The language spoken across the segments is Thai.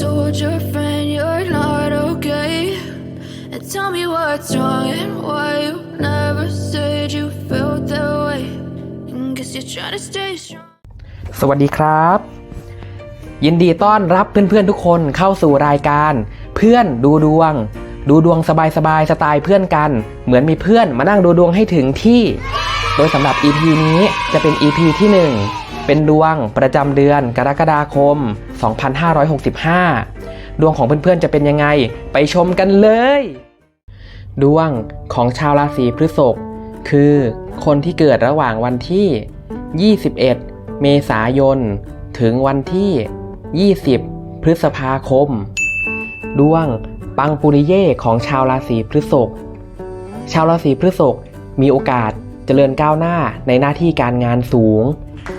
told your friend you're not okay? And tell me what's wrong and why you never said you felt that way. And guess you're trying to stay strong. สวัสดีครับ ยินดีต้อนรับเพื่อนๆทุกคนเข้าสู่รายการ เพื่อนดูดวง ดูดวงสบายๆสไตล์เพื่อนกัน เหมือนมีเพื่อนมานั่งดูดวงให้ถึงที่ โดยสำหรับ EP นี้จะเป็น EP ที่ 1 เป็นดวงประจำเดือนกรกฎาคม 2565 ดวงของเพื่อนๆจะเป็นยังไง ไปชมกันเลย ดวงของชาวราศีพฤษภคือคนที่เกิดระหว่างวันที่ 21 เมษายน ถึงวันที่ 20 พฤษภาคม ดวงปังปุริเย่ของชาวราศีพฤษภชาวราศีพฤษภมีโอกาสเจริญก้าวหน้าในหน้าที่การงานสูง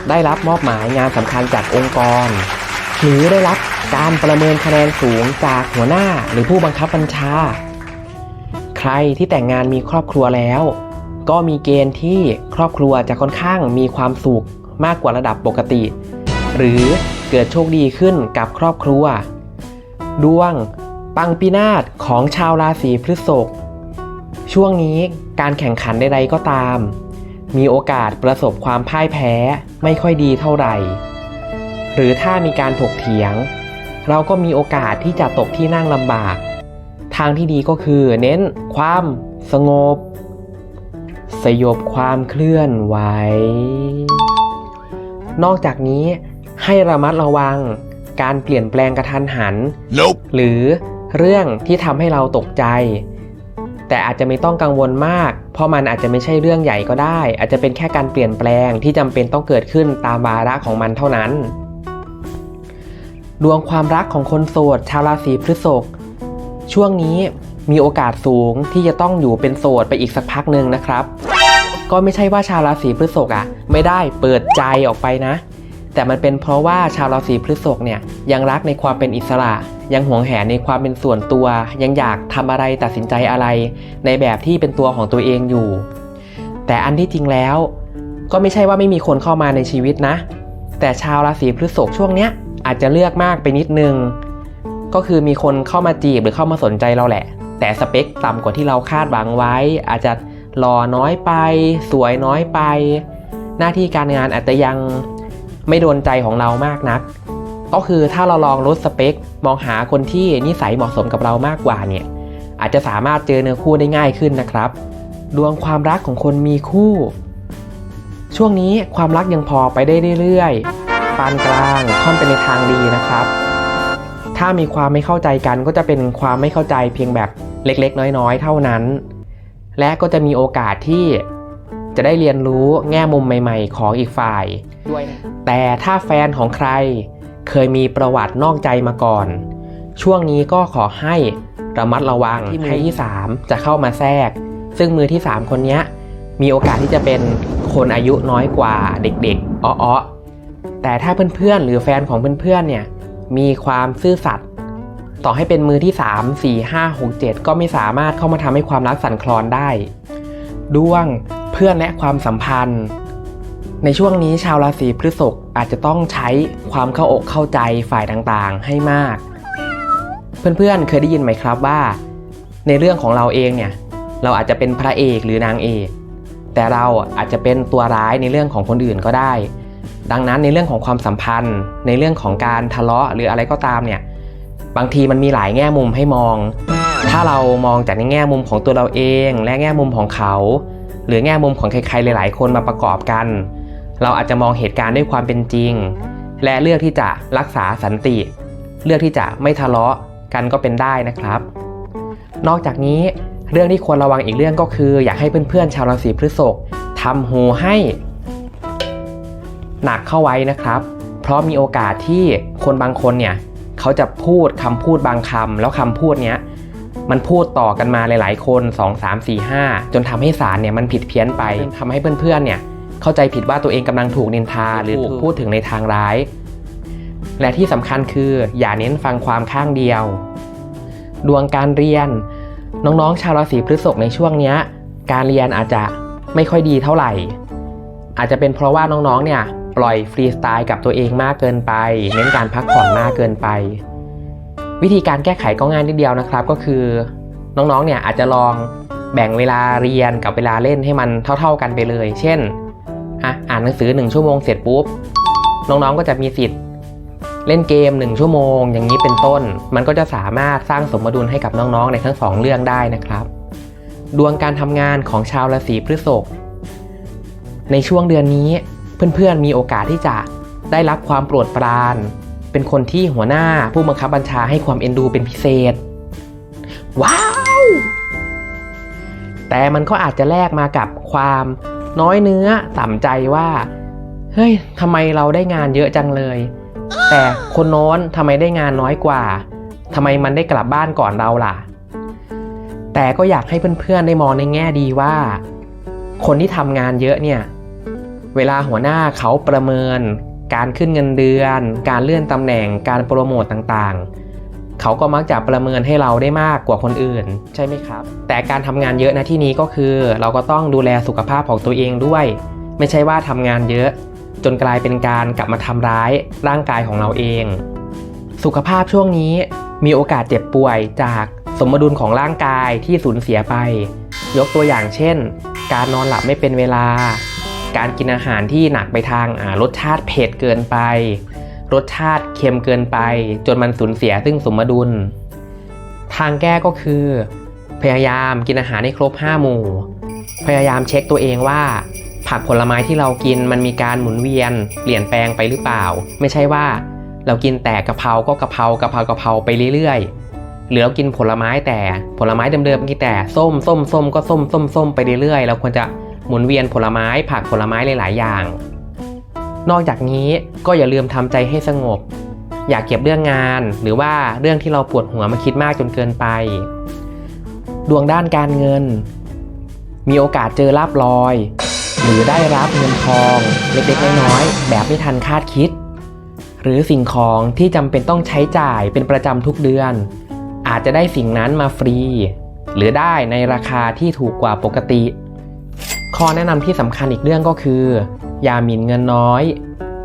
ได้รับมอบหมายงานสำคัญจากองค์กร หรือได้รับการประเมินคะแนนสูงจากหัวหน้าหรือผู้บังคับบัญชา ใครที่แต่งงานมีครอบครัวแล้ว ก็มีเกณฑ์ที่ครอบครัวจะค่อนข้างมีความสุขมากกว่าระดับปกติ หรือเกิดโชคดีขึ้นกับครอบครัว ดวง ปังปีนาศของชาวราศีพฤษภช่วงนี้การแข่งขันใดๆก็ตาม มีโอกาสประสบความพ่ายแพ้ไม่ค่อยดีเท่าไหร่ หรือถ้ามีการถกเถียง เราก็มีโอกาสที่จะตกที่นั่งลำบาก ทางที่ดีก็คือเน้นความสงบ สยบความเคลื่อนไหว นอกจากนี้ให้ระมัดระวังการเปลี่ยนแปลงกระทันหัน Nope. หรือเรื่องที่ทำให้เราตกใจ แต่อาจจะไม่ต้องกังวลมาก เพราะมันอาจจะไม่ใช่เรื่องใหญ่ก็ได้ อาจจะเป็นแค่การเปลี่ยนแปลงที่จำเป็นต้องเกิดขึ้นตามวาระของมันเท่านั้น ดวงความรักของคนโสด ชาวราศีพฤษภช่วงนี้มีโอกาสสูงที่จะต้องอยู่เป็นโสดไปอีกสักพักหนึ่งนะครับ ก็ไม่ใช่ว่าชาวราศีพฤษภอะ ไม่ได้เปิดใจออกไปนะ แต่มันเป็นเพราะว่าชาวราศีพฤษภเนี่ยยังรักในความเป็นอิสระ ยังหวงแหนในความเป็นส่วนตัว ยังอยากทำอะไรตัดสินใจอะไร ในแบบที่เป็นตัวของตัวเองอยู่ แต่อันที่จริงแล้ว ก็ไม่ใช่ว่าไม่มีคนเข้ามาในชีวิตนะ แต่ชาวราศีพฤษภช่วงเนี้ย อาจจะเลือกมากไปนิดนึง ก็คือมีคนเข้ามาจีบหรือเข้ามาสนใจเราแหละ แต่สเปคต่ำกว่าที่เราคาดหวังไว้ อาจจะหล่อน้อยไป สวยน้อยไป หน้าที่การงานอาจจะยังไม่โดนใจของเรามากนัก ก็คือถ้าเราลองลดสเปค มองหาคนที่นิสัยเหมาะสมกับเรามากกว่าเนี่ย อาจจะสามารถเจอเนื้อคู่ได้ง่ายขึ้นนะครับ ดวงความรักของคนมีคู่ ช่วงนี้ความรักยังพอไปได้เรื่อยๆานกลางค่อนไปในทางดีนะครับ ถ้ามีความไม่เข้าใจกันก็จะเป็นความไม่เข้าใจเพียงแบบเล็กๆ น้อยๆ เท่านั้น และก็จะมีโอกาสที่จะได้เรียนรู้แง่มุมใหม่ ๆ ของอีกฝ่ายด้วยนะแต่ถ้าแฟนของใครเคยมีประวัตินอกใจมาก่อน ช่วงนี้ก็ขอให้ระมัดระวังที่มือที่ 3 จะเข้ามาแทรก ซึ่งมือที่ 3 คนเนี้ยมีโอกาสที่จะเป็นคนอายุน้อยกว่าเด็กๆอ้อๆ แต่ถ้าเพื่อนๆ หรือแฟนของเพื่อนๆ เนี่ย มีความซื่อสัตย์ต่อให้เป็นมือที่ 3 4 5 6 7 ก็ไม่สามารถเข้ามาทำให้ความรักสั่นคลอนได้ ดวงเพื่อนและความสัมพันธ์ ในช่วงนี้ชาวราศีพฤษภอาจจะต้องใช้ความเข้าอกเข้าใจฝ่ายต่างๆ ให้มาก เพื่อนๆ เคยได้ยินไหมครับว่า ในเรื่องของเราเองเนี่ย เราอาจจะเป็นพระเอกหรือนางเอก แต่เราอาจจะเป็นตัวร้ายในเรื่องของคนอื่นก็ได้ ดังนั้นในเรื่องของความสัมพันธ์ ในเรื่องของการทะเลาะหรืออะไรก็ตามเนี่ยบางทีมันมีหลายแง่มุมให้มอง ถ้าเรามองจากในแง่มุมของตัวเราเอง และแง่มุมของเขา หรือแง่มุมของใครๆหลาย ๆ คนมาประกอบกัน เราอาจจะมองเหตุการณ์ด้วยความเป็นจริง และเลือกที่จะรักษาสันติ เลือกที่จะไม่ทะเลาะกันก็เป็นได้นะครับ นอกจากนี้เรื่องที่ควรระวังอีกเรื่องก็คือ อยากให้เพื่อนๆชาวราศีพฤษภทำหูให้ หนักเข้าไว้นะครับ เพราะมีโอกาสที่คนบางคนเนี่ยเขาจะพูดคำพูดบางคำแล้วคำพูดเนี้ยมันพูดต่อกันมาหลาย ๆ คน 2 3 4 5 จนทำให้สารเนี่ยมันผิดเพี้ยนไปทำให้เพื่อน ๆ เนี่ยเข้าใจผิดว่าตัวเองกำลังถูกนินทาหรือถูกพูดถึงในทางร้าย และที่สำคัญคืออย่าเน้นฟังความข้างเดียว ดวงการเรียน น้องๆ ชาวราศีพฤษภในช่วงเนี้ยการเรียนอาจจะไม่ค่อยดีเท่าไหร่ อาจจะเป็นเพราะว่าน้องๆ เนี่ย ปล่อยฟรีสไตล์กับตัวเองมากเกินไป เน้นการพักผ่อนมากเกินไป วิธีการแก้ไขก็ง่ายนิดเดียวนะครับ ก็คือน้องๆเนี่ยอาจจะลองแบ่งเวลาเรียนกับเวลาเล่นให้มันเท่า ๆ กันไปเลย เช่นอะอ่านหนังสือ 1 ชั่วโมงเสร็จปุ๊บ น้องๆก็จะมีสิทธิ์เล่นเกม 1 ชั่วโมง อย่างนี้เป็นต้น มันก็จะสามารถสร้างสมดุลให้กับน้องๆ ในทั้งสองเรื่องได้นะครับ ดวงการทำงานของชาวราศีพฤษภในช่วงเดือนนี้ เพื่อนๆมีโอกาสที่จะได้รับความโปรดปราน เป็นคนที่หัวหน้าผู้บังคับบัญชาให้ความเอ็นดูเป็นพิเศษ ว้าว แต่มันก็อาจจะแลกมากับความน้อยเนื้อต่ำใจว่า เฮ้ยทำไมเราได้งานเยอะจังเลย แต่คนโน้นทำไมได้งานน้อยกว่าทำไมมันได้กลับบ้านก่อนเราล่ะ แต่ก็อยากให้เพื่อนๆได้มองในแง่ดีว่า คนที่ทำงานเยอะเนี่ย เวลาหัวหน้าเขาประเมิน การขึ้นเงินเดือน การเลื่อนตำแหน่งการโปรโมตต่างๆ เขาก็มักจะประเมินให้เราได้มากกว่าคนอื่น ใช่ไหมครับ แต่การทำงานเยอะนะที่นี้ก็คือ เราก็ต้องดูแลสุขภาพของตัวเองด้วย ไม่ใช่ว่าทำงานเยอะ จนกลายเป็นการกลับมาทำร้ายร่างกายของเราเอง สุขภาพช่วงนี้มีโอกาสเจ็บป่วยจากสมดุลของร่างกายที่สูญเสียไป ยกตัวอย่างเช่น การนอนหลับไม่เป็นเวลา การกินอาหารที่หนักไปทางรสชาติเผ็ดเกินไป รสชาติเค็มเกินไป จนมันสูญเสียซึ่งสมดุล ทางแก้ก็คือ พยายามกินอาหารให้ครบ 5 หมู่ พยายามเช็คตัวเองว่า ผักผลไม้ที่เรากินมันมีการหมุนเวียน เปลี่ยนแปลงไปหรือเปล่า ไม่ใช่ว่า เรากินแต่กะเพราก็กะเพรากะเพรากะเพราไปเรื่อยๆหรือเรากินผลไม้แต่ผลไม้เดิมๆกินแต่ส้มส้มส้มก็ส้มส้มส้มไปเรื่อยๆเราควรจะ หมุนเวียนผลไม้ผักผลไม้หลายๆอย่าง นอกจากนี้ก็อย่าลืมทำใจให้สงบ อย่าเก็บเรื่องงาน หรือว่าเรื่องที่เราปวดหัวมาคิดมากจนเกินไป ดวงด้านการเงิน มีโอกาสเจอลาบลอย หรือได้รับเงินทองเล็กๆน้อยๆแบบไม่ทันคาดคิด หรือสิ่งของที่จำเป็นต้องใช้จ่ายเป็นประจำทุกเดือน อาจจะได้สิ่งนั้นมาฟรี หรือได้ในราคาที่ถูกกว่าปกติ ข้อแนะนำที่สำคัญอีกเรื่องก็คือ อย่าหมิ่นเงินน้อย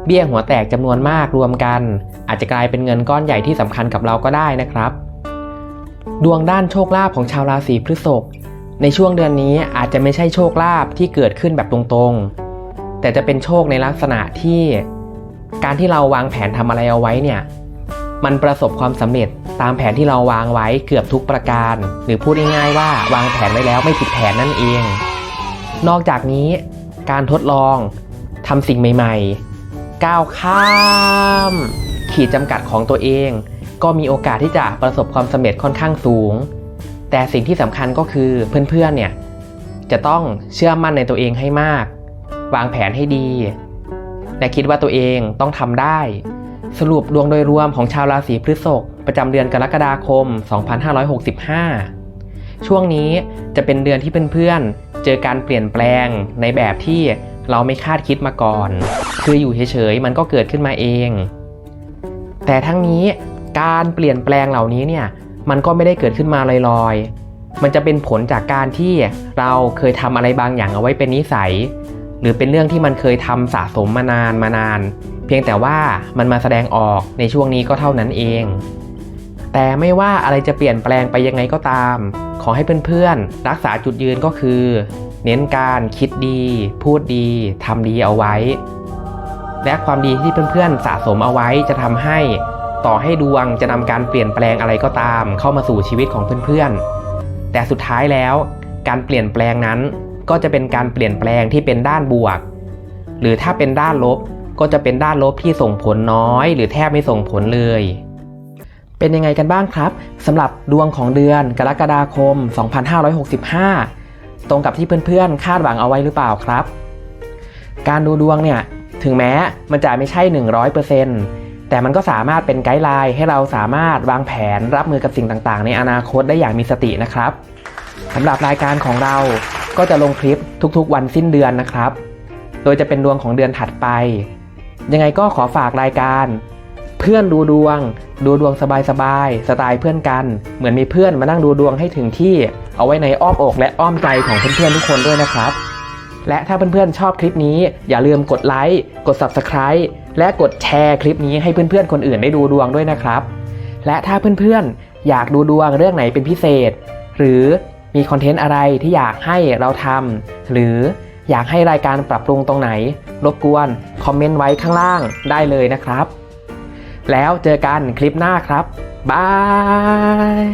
เบี้ยหัวแตกจำนวนมากรวมกัน อาจจะกลายเป็นเงินก้อนใหญ่ที่สำคัญกับเราก็ได้นะครับ ดวงด้านโชคลาภของชาวราศีพฤษภในช่วงเดือนนี้อาจจะไม่ใช่โชคลาภที่เกิดขึ้นแบบตรงๆ แต่จะเป็นโชคในลักษณะที่ การที่เราวางแผนทำอะไรเอาไว้เนี่ยมันประสบความสำเร็จตามแผนที่เราวางไว้เกือบทุกประการ หรือพูดง่ายๆว่าวางแผนไว้แล้วไม่ผิดแผนนั่นเอง นอกจากนี้การทดลองทำสิ่งใหม่ ๆ ก้าวข้าม ขีดจำกัดของตัวเอง ก็มีโอกาสที่จะประสบความสำเร็จค่อนข้างสูง แต่สิ่งที่สำคัญก็คือเพื่อนๆเนี่ยจะต้องเชื่อมั่นในตัวเองให้มาก วางแผนให้ดีและคิดว่าตัวเองต้องทำได้ สรุปดวงโดยรวมของชาวราศีพฤษภประจำเดือนกรกฎาคม 2565 ช่วงนี้จะเป็นเดือนที่เพื่อนๆ เจอการเปลี่ยนแปลงในแบบที่เราไม่คาดคิดมาก่อน คืออยู่เฉยๆมันก็เกิดขึ้นมาเอง แต่ทั้งนี้การเปลี่ยนแปลงเหล่านี้เนี่ยมันก็ไม่ได้เกิดขึ้นมาลอยๆ มันจะเป็นผลจากการที่เราเคยทำอะไรบางอย่างเอาไว้เป็นนิสัย หรือเป็นเรื่องที่มันเคยทำสะสมมานานมานาน เพียงแต่ว่ามันมาแสดงออกในช่วงนี้ก็เท่านั้นเอง แต่ไม่ว่าอะไรจะเปลี่ยนแปลงไปยังไงก็ตาม ขอให้เพื่อนๆ รักษาจุดยืนก็คือ เน้นการคิดดี พูดดีทำดีเอาไว้ และความดีที่เพื่อนๆ สะสมเอาไว้จะทำให้ ต่อให้ดวงจะนำการเปลี่ยนแปลงอะไรก็ตาม เข้ามาสู่ชีวิตของเพื่อนๆ แต่สุดท้ายแล้ว การเปลี่ยนแปลงนั้น ก็จะเป็นการเปลี่ยนแปลงที่เป็นด้านบวก หรือถ้าเป็นด้านลบก็จะเป็นด้านลบที่ส่งผลน้อย หรือแทบไม่ส่งผลเลย เป็นยังไงกันบ้างครับสำหรับดวงของเดือนกรกฎาคม 2565 ตรงกับที่เพื่อนๆ คาดหวังเอาไว้หรือเปล่าครับ การดูดวงเนี่ยถึงแม้มันจะไม่ใช่ 100%แต่มันก็สามารถเป็นไกด์ไลน์ให้เราสามารถวางแผนรับมือกับสิ่งต่างๆ ในอนาคตได้อย่างมีสตินะครับสำหรับรายการของเราก็จะลงคลิปทุกๆ วันสิ้นเดือนนะครับ โดยจะเป็นดวงของเดือนถัดไป ยังไงก็ขอฝากรายการ เพื่อนดูดวง ดูดวงสบายๆสไตล์เพื่อนกัน เหมือนมีเพื่อนมานั่งดูดวงให้ถึงที่ เอาไว้ในอ้อมอกและอ้อมใจของเพื่อนๆทุกคนด้วยนะครับ และถ้าเพื่อนๆชอบคลิปนี้ อย่าลืมกดไลค์กด Subscribe และกดแชร์คลิปนี้ให้เพื่อนๆคนอื่นได้ดูดวงด้วยนะครับ และถ้าเพื่อนๆอยากดูดวงเรื่องไหนเป็นพิเศษ หรือมีคอนเทนต์อะไรที่อยากให้เราทำหรืออยากให้รายการปรับปรุงตรงไหน รบกวน คอมเมนต์ไว้ข้างล่างได้เลยนะครับ แล้วเจอกันคลิปหน้าครับบาย